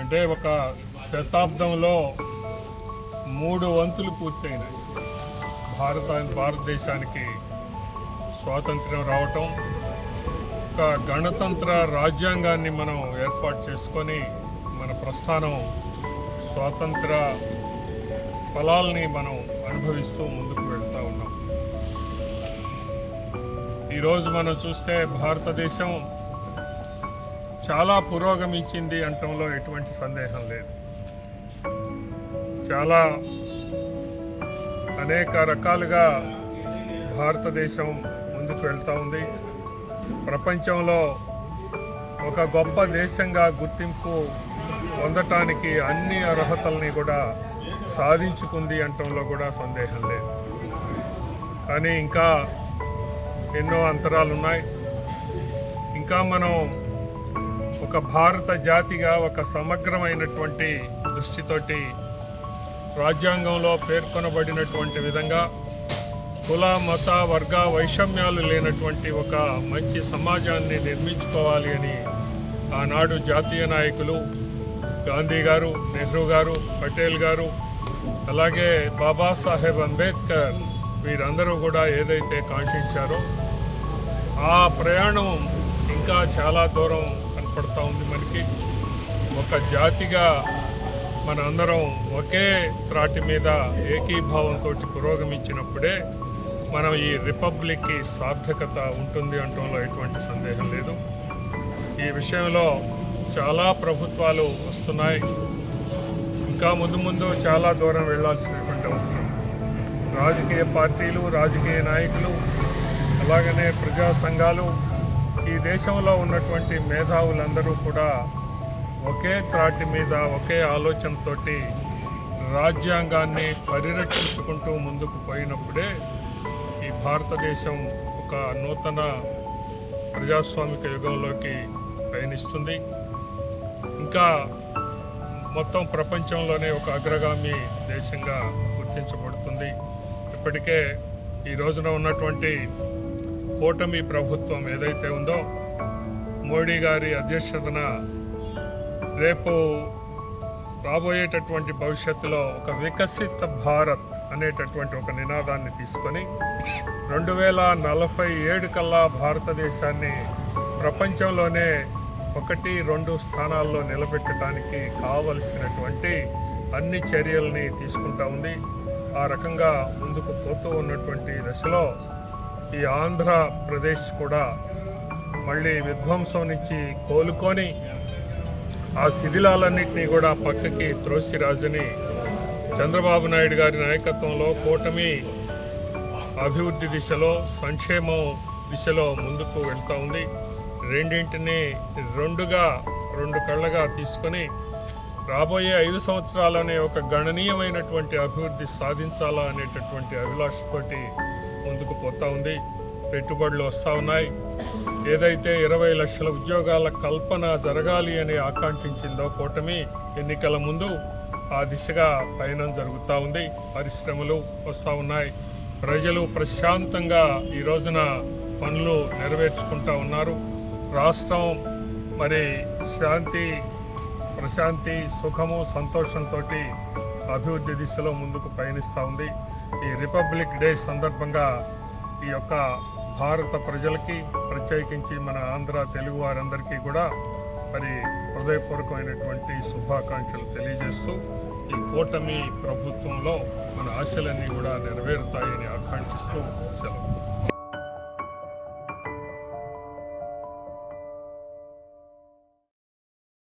అంటే ఒక శతాబ్దంలో మూడు వంతులు పూర్తయినాయి. భారత భారతదేశానికి స్వాతంత్ర్యం రావటం ఒక గణతంత్ర రాజ్యాంగాన్ని మనం ఏర్పాటు చేసుకొని మన ప్రస్థానం స్వాతంత్ర ఫలాల్ని మనం అనుభవిస్తూ ముందుకు వెళ్తూ ఉన్నాం. ఈరోజు మనం చూస్తే భారతదేశం చాలా పురోగమించింది అంటంలో ఎటువంటి సందేహం లేదు. చాలా అనేక రకాలుగా భారతదేశం ముందుకు వెళ్తూ ఉంది. ప్రపంచంలో ఒక గొప్ప దేశంగా గుర్తింపు పొందటానికి అన్ని అర్హతల్ని కూడా సాధించుకుంది అంటంలో కూడా సందేహం లేదు. కానీ ఇంకా ఎన్నో అంతరాలు ఉన్నాయి ఇంకా మనం ఒక భారత జాతిగా ఒక సమగ్రమైనటువంటి దృష్టితోటి రాజ్యాంగంలో పేర్కొనబడినటువంటి విధంగా కుల మత వర్గ వైషమ్యాలు లేనటువంటి ఒక మంచి సమాజాన్ని నిర్మించుకోవాలి అని ఆనాడు జాతీయ నాయకులు గాంధీ గారు నెహ్రూ గారు పటేల్ గారు అలాగే బాబాసాహెబ్ అంబేద్కర్ వీరందరూ కూడా ఏదైతే కాంక్షించారో ఆ ప్రయాణం ఇంకా చాలా దూరం ఏర్పడుతూ ఉంది మనకి. ఒక జాతిగా మన అందరం ఒకే త్రాటి మీద ఏకీభావంతో పురోగమించినప్పుడే మనం ఈ రిపబ్లిక్కి సార్థకత ఉంటుంది అనడంలో ఎటువంటి సందేహం లేదు. ఈ విషయంలో చాలా ప్రభుత్వాలు వస్తున్నాయి. ఇంకా ముందు ముందు చాలా దూరం వెళ్ళాల్సినటువంటి అవసరం. రాజకీయ పార్టీలు రాజకీయ నాయకులు అలాగనే ప్రజా సంఘాలు ఈ దేశంలో ఉన్నటువంటి మేధావులందరూ కూడా ఒకే త్రాటి మీద ఒకే ఆలోచనతోటి రాజ్యాంగాన్ని పరిరక్షించుకుంటూ ముందుకు పోయినప్పుడే ఈ భారతదేశం ఒక నూతన ప్రజాస్వామిక యుగంలోకి పయనిస్తుంది ఇంకా మొత్తం ప్రపంచంలోనే ఒక అగ్రగామి దేశంగా గుర్తించబడుతుంది. ఇప్పటికే ఈ రోజున ఉన్నటువంటి కూటమి ప్రభుత్వం ఏదైతే ఉందో మోడీ గారి అధ్యక్షతన రేపు రాబోయేటటువంటి భవిష్యత్తులో ఒక వికసిత భారత్ అనేటటువంటి ఒక నినాదాన్ని తీసుకొని రెండు వేల నలభై ఏడు కల్లా భారతదేశాన్ని ప్రపంచంలోనే ఒకటి రెండు స్థానాల్లో నిలబెట్టడానికి కావలసినటువంటి అన్ని చర్యల్ని తీసుకుంటా ఉంది. ఆ రకంగా ముందుకు పోతూ ఉన్నటువంటి దశలో ఈ ఆంధ్రప్రదేశ్ కూడా మళ్ళీ విధ్వంసం నుంచి కోలుకొని ఆ శిథిలాలన్నింటినీ కూడా పక్కకి త్రోసి రాజని చంద్రబాబు నాయుడు గారి నాయకత్వంలో కూటమి అభివృద్ధి దిశలో సంక్షేమం దిశలో ముందుకు వెళ్తూ ఉంది. రెండింటిని రెండుగా రెండు కళ్ళగా తీసుకొని రాబోయే ఐదు సంవత్సరాలనే ఒక గణనీయమైనటువంటి అభివృద్ధి సాధించాలా అనేటటువంటి అభిలాషతోటి ముందుకు పోతా ఉంది. పెట్టుబడులు వస్తూ ఉన్నాయి. ఏదైతే ఇరవై లక్షల ఉద్యోగాల కల్పన జరగాలి అని ఆకాంక్షించిందో కూటమి ఎన్నికల ముందు ఆ దిశగా పయనం జరుగుతూ ఉంది. పరిశ్రమలు వస్తూ ఉన్నాయి. ప్రజలు ప్రశాంతంగా ఈ రోజున పనులు నెరవేర్చుకుంటూ ఉన్నారు. రాష్ట్రం మరి శాంతి ప్రశాంతి సుఖము సంతోషంతో అభివృద్ధి దిశలో ముందుకు పయనిస్తూ ఉంది. ఈ రిపబ్లిక్ డే సందర్భంగా ఈ యొక్క భారత ప్రజలకి ప్రత్యేకించి మన ఆంధ్ర తెలుగు వారందరికీ కూడా మరి హృదయపూర్వకమైనటువంటి శుభాకాంక్షలు తెలియజేస్తూ ఈ కూటమి ప్రభుత్వంలో మన ఆశలన్నీ కూడా నెరవేరుతాయని ఆకాంక్షిస్తూ